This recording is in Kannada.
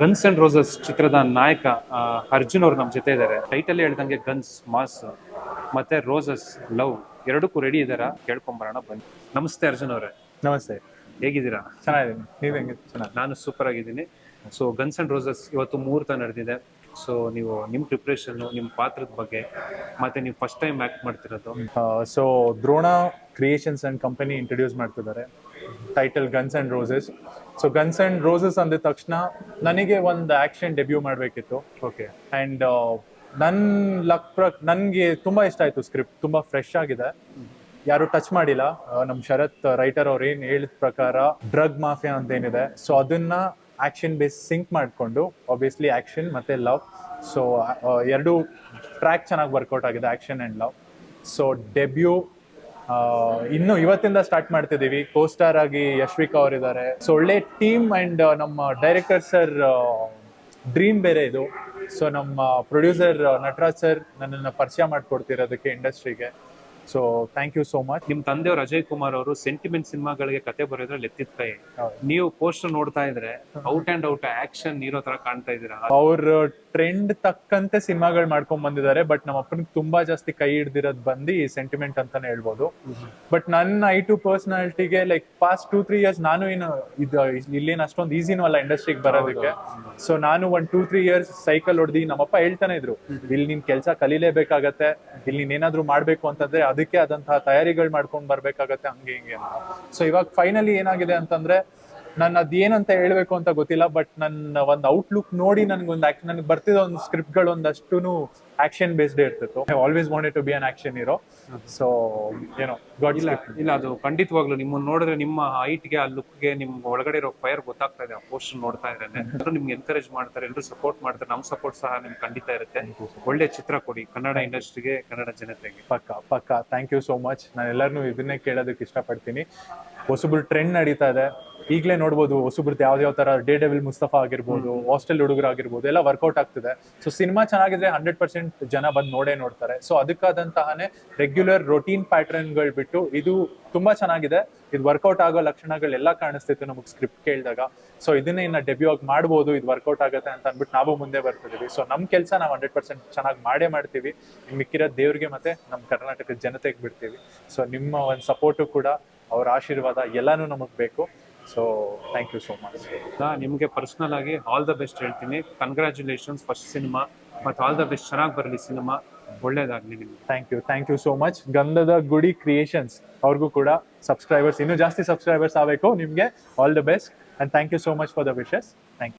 ಗನ್ಸ್ ಅಂಡ್ ರೋಸಸ್ ಚಿತ್ರದ ನಾಯಕ ಅರ್ಜುನ್ ಅವ್ರು ನಮ್ಮ ಜೊತೆ ಇದ್ದಾರೆ ಟೈಟಲ್ ಹೇಳ್ದಂಗೆ ಗನ್ಸ್ ಮಾಸ್ ಮತ್ತೆ ರೋಸಸ್ ಲವ್ ಎರಡಕ್ಕೂ ರೆಡಿ ಇದಾರ. ಕೇಳ್ಕೊಂಬರೋಣ ಬನ್ನಿ. ನಮಸ್ತೆ ಅರ್ಜುನ್ ಅವರೇ. ನಮಸ್ತೆ. ಹೇಗಿದ್ದೀರಾ? ಚೆನ್ನಾಗಿದ್ದೀನಿ. ನೀವು ಹೆಂಗೆ ಚೆನ್ನಾಗಿ. ನಾನು ಸೂಪರ್ ಆಗಿದ್ದೀನಿ. ಸೊ ಗನ್ಸ್ ಅಂಡ್ ರೋಸಸ್ ಇವತ್ತು ಮುಹೂರ್ತ ನಡೆದಿದೆ. ಸೊ ನೀವು ನಿಮ್ಮ ಪ್ರಿಪ್ರೇಷನ್ ನಿಮ್ಮ ಪಾತ್ರದ ಬಗ್ಗೆ ಮತ್ತೆ ನೀವು ಫಸ್ಟ್ ಟೈಮ್ ಆಕ್ಟ್ ಮಾಡ್ತಿರೋದು. So Drona creations and company introduce ಮಾಡ್ತಿದ್ದಾರೆ. Title guns and roses so guns and roses ಅಂದ ತಕ್ಷಣ ನನಗೆ ಒಂದು ಆಕ್ಷನ್ ಡೆಬ್ಯೂ ಮಾಡಬೇಕಿತ್ತು. ಓಕೆ ಅಂಡ್ ನನ್ನ ಲಕ್ ಪ್ರ ನನಗೆ ತುಂಬ ಇಷ್ಟ ಆಯಿತು ಸ್ಕ್ರಿಪ್ಟ್ ತುಂಬ ಫ್ರೆಶ್ ಆಗಿದೆ. ಯಾರು ಟಚ್ ಮಾಡಿಲ್ಲ. ನಮ್ಮ ಶರತ್ ರೈಟರ್ ಅವ್ರು ಏನು ಹೇಳಿದ ಪ್ರಕಾರ ಡ್ರಗ್ ಮಾಫಿಯಾ ಅಂತ ಏನಿದೆ ಸೊ ಅದನ್ನ ಆಕ್ಷನ್ ಬೇಸ್ ಸಿಂಕ್ ಮಾಡಿಕೊಂಡು ಆಬ್ವಿಯಸ್ಲಿ ಆಕ್ಷನ್ ಮತ್ತೆ ಲವ್ ಸೊ ಎರಡು ಟ್ರ್ಯಾಕ್ ಚೆನ್ನಾಗಿ ವರ್ಕೌಟ್ ಆಗಿದೆ action and love so debut ಇನ್ನು ಇವತ್ತಿಂದ ಸ್ಟಾರ್ಟ್ ಮಾಡ್ತಿದ್ದೀವಿ. ಕೋಸ್ಟಾರ್ ಆಗಿ ಯಶ್ವಿಕಾ ಅವರಿದ್ದಾರೆ. ಸೊ ಒಳ್ಳೆ ಟೀಮ್ ಅಂಡ್ ನಮ್ಮ ಡೈರೆಕ್ಟರ್ ಸರ್ ಡ್ರೀಮ್ ಬೇರೆ ಇದು. ಸೊ ನಮ್ಮ ಪ್ರೊಡ್ಯೂಸರ್ ನಟರಾಜ್ ಸರ್ ನನ್ನನ್ನು ಪರಿಚಯ ಮಾಡಿಕೊಡ್ತಿರೋದಕ್ಕೆ ಇಂಡಸ್ಟ್ರಿಗೆ so thank you so much ನಿಮ್ ತಂದೆಯವರು ಅಜಯ್ ಕುಮಾರ್ ಅವರು ಸೆಂಟಿಮೆಂಟ್ ಸಿನಿಮಾಗಳಿಗೆ ಕತೆ ಬರೆಯೋದ್ರಲ್ಲಿ ಎತ್ತಿದ ಕೈ ನೀವು ಪೋಸ್ಟರ್ ನೋಡ್ತಾ ಇದ್ರೆ ಔಟ್ ಅಂಡ್ ಔಟ್ ಆಕ್ಷನ್ ಇರೋ ತರ ಕಾಣ್ತಾ ಇದೀರ ಅವ್ರ ಟ್ರೆಂಡ್ ತಕ್ಕಂತೆ ಸಿನಿಮಾಗಳು ಮಾಡ್ಕೊಂಡ್ ಬಂದಿದ್ದಾರೆ ಬಟ್ ನಮ್ಮ ಅಪ್ಪನಿಗೆ ತುಂಬಾ ಜಾಸ್ತಿ ಕೈ ಹಿಡ್ದಿರೋದ್ ಬಂದು ಸೆಂಟಿಮೆಂಟ್ ಅಂತಾನೆ ಹೇಳ್ಬೋದು. ಬಟ್ ನನ್ನ I to ಪರ್ಸನಾಲಿಟಿಗೆ like past two three years ನಾನು ಏನು ಇದು ಇಲ್ಲೇನು ಅಷ್ಟೊಂದು ಈಸಿನೂ ಅಲ್ಲ ಇಂಡಸ್ಟ್ರಿಗೆ ಬರೋದಕ್ಕೆ. ಸೊ ನಾನು ಒಂದ್ ಟೂ ತ್ರೀ ಇಯರ್ಸ್ ಸೈಕಲ್ ಹೊಡೆದಿ ನಮ್ಮಪ್ಪ ಹೇಳ್ತಾನೆ ಇದ್ರು ಇಲ್ಲಿ ನಿಮ್ ಕೆಲಸ ಕಲಿಲೇಬೇಕಾಗತ್ತೆ ಇಲ್ಲಿ ನೀನ್ ಏನಾದ್ರೂ ಮಾಡ್ಬೇಕು ಅಂತಂದ್ರೆ ಅದಕ್ಕೆ ಆದಂತಹ ತಯಾರಿಗಳು ಮಾಡ್ಕೊಂಡ್ ಬರ್ಬೇಕಾಗತ್ತೆ ಹಂಗೆ ಹಿಂಗೆ ಅಂತ. ಸೊ ಇವಾಗ ಫೈನಲಿ ಏನಾಗಿದೆ ಅಂತಂದ್ರೆ ನಾನು ಅದೇನಂತ ಹೇಳ್ಬೇಕು ಅಂತ ಗೊತ್ತಿಲ್ಲ ಬಟ್ ನನ್ನ ಒಂದು ಔಟ್ಲುಕ್ ನೋಡಿ ನನ್ಗೊಂದು ಆಕ್ಷನ್ ನನಗೆ ಬರ್ತಿದ್ದ ಒಂದು ಸ್ಕ್ರಿಪ್ಟ್ಗಳು ಒಂದಷ್ಟು ಆಕ್ಷನ್ ಬೇಸ್ಡ್ ಇರ್ತಿತ್ತು. I always wanted to be an action hero so ಏನೋ ಗಾಡ್ ಇಲ್ಲ ಇಲ್ಲ ಅದು ಖಂಡಿತವಾಗ್ಲೂ ನಿಮ್ಮನ್ನ ನೋಡಿದ್ರೆ ನಿಮ್ಮ ಹೈಟ್ಗೆ ಆ ಲುಕ್ಗೆ ನಿಮ್ ಒಳಗಡೆ ಇರೋ ಫೈರ್ ಗೊತ್ತಾಗ್ತಾ ಇದೆ ಆ ಪೋಸ್ಟ್ ನೋಡ್ತಾ ಇದ್ರೆ ಎಲ್ಲರೂ ನಿಮ್ಗೆ ಎನ್ಕರೇಜ್ ಮಾಡ್ತಾರೆ ಎಲ್ಲರೂ ಸಪೋರ್ಟ್ ಮಾಡ್ತಾರೆ ನಮ್ ಸಪೋರ್ಟ್ ಸಹ ನಿಮ್ಗೆ ಖಂಡಿತ ಇರುತ್ತೆ. ಒಳ್ಳೆ ಚಿತ್ರ ಕೊಡಿ ಕನ್ನಡ ಇಂಡಸ್ಟ್ರಿಗೆ ಕನ್ನಡ ಜನತೆಗೆ. ಪಕ್ಕ ಪಕ್ಕ. ಥ್ಯಾಂಕ್ ಯು ಸೋ ಮಚ್ ನಾನು ಎಲ್ಲರನ್ನೂ ಇದನ್ನೇ ಕೇಳೋದಕ್ಕೆ ಇಷ್ಟಪಡ್ತೀನಿ. ಪಾಸಿಬಲ್ ಟ್ರೆಂಡ್ ನಡೀತಾ ಇದೆ. ಈಗಲೇ ನೋಡ್ಬೋದು ಹೊಸಬ್ರದ್ದು ಯಾವ್ದು ಯಾವ ತರ ಡೇ ಡೆವಿಲ್ ಮುಸ್ತಫಾ ಆಗಿರ್ಬೋದು ಹಾಸ್ಟೆಲ್ ಹುಡುಗರಾಗಿರ್ಬೋದು ಎಲ್ಲ ವರ್ಕೌಟ್ ಆಗ್ತಿದೆ. ಸೊ ಸಿನಿಮಾ ಚೆನ್ನಾಗಿದ್ರೆ ಹಂಡ್ರೆಡ್ ಪರ್ಸೆಂಟ್ ಜನ ಬಂದು ನೋಡೇ ನೋಡ್ತಾರೆ. ಸೊ ಅದಕ್ಕಾದಂತಹನೇ ರೆಗ್ಯುಲರ್ ರೊಟೀನ್ ಪ್ಯಾಟರ್ನ್ಗಳು ಬಿಟ್ಟು ಇದು ತುಂಬಾ ಚೆನ್ನಾಗಿದೆ. ಇದು ವರ್ಕೌಟ್ ಆಗೋ ಲಕ್ಷಣಗಳೆಲ್ಲ ಕಾಣಿಸ್ತಿತ್ತು ನಮಗೆ ಸ್ಕ್ರಿಪ್ಟ್ ಕೇಳಿದಾಗ. ಸೊ ಇದನ್ನೇ ಇನ್ನ ಡೆಬ್ಯೂ ಆಗಿ ಮಾಡ್ಬೋದು ಇದು ವರ್ಕೌಟ್ ಆಗುತ್ತೆ ಅಂತ ಅಂದ್ಬಿಟ್ಟು ನಾವು ಮುಂದೆ ಬರ್ತಿದೀವಿ. ಸೊ ನಮ್ಮ ಕೆಲಸ ನಾವು ಹಂಡ್ರೆಡ್ ಪರ್ಸೆಂಟ್ ಚೆನ್ನಾಗಿ ಮಾಡೇ ಮಾಡ್ತೀವಿ. ಮಿಕ್ಕಿರೋ ದೇವ್ರಿಗೆ ಮತ್ತೆ ನಮ್ಮ ಕರ್ನಾಟಕದ ಜನತೆಗೆ ಬಿಡ್ತೀವಿ. ಸೊ ನಿಮ್ಮ ಒಂದು ಸಪೋರ್ಟು ಕೂಡ ಅವ್ರ ಆಶೀರ್ವಾದ ಎಲ್ಲಾನು ನಮಗೆ ಬೇಕು. So thank you so much ನಾ ನಿಮಗೆ ಪರ್ಸನಲ್ ಆಗಿ ಆಲ್ ದ ಬೆಸ್ಟ್ ಹೇಳ್ತೀನಿ. ಕಂಗ್ರ್ಯಾಚುಲೇಷನ್ಸ್ ಫಸ್ಟ್ ಸಿನಿಮಾ ಮತ್ತು ಆಲ್ ದ ಬೆಸ್ಟ್ ಚೆನ್ನಾಗಿ ಬರಲಿ ಸಿನಿಮಾ ಒಳ್ಳೇದಾಗಲಿ ನಿಮ್ಗೆ. Thank you thank you so much Gandhada Gudi creations ಅವ್ರಿಗೂ ಕೂಡ ಸಬ್ಸ್ಕ್ರೈಬರ್ಸ್ ಇನ್ನೂ ಜಾಸ್ತಿ ಸಬ್ಸ್ಕ್ರೈಬರ್ಸ್ ಆಗಬೇಕು ನಿಮಗೆ. All the best and thank you so much for the wishes thank you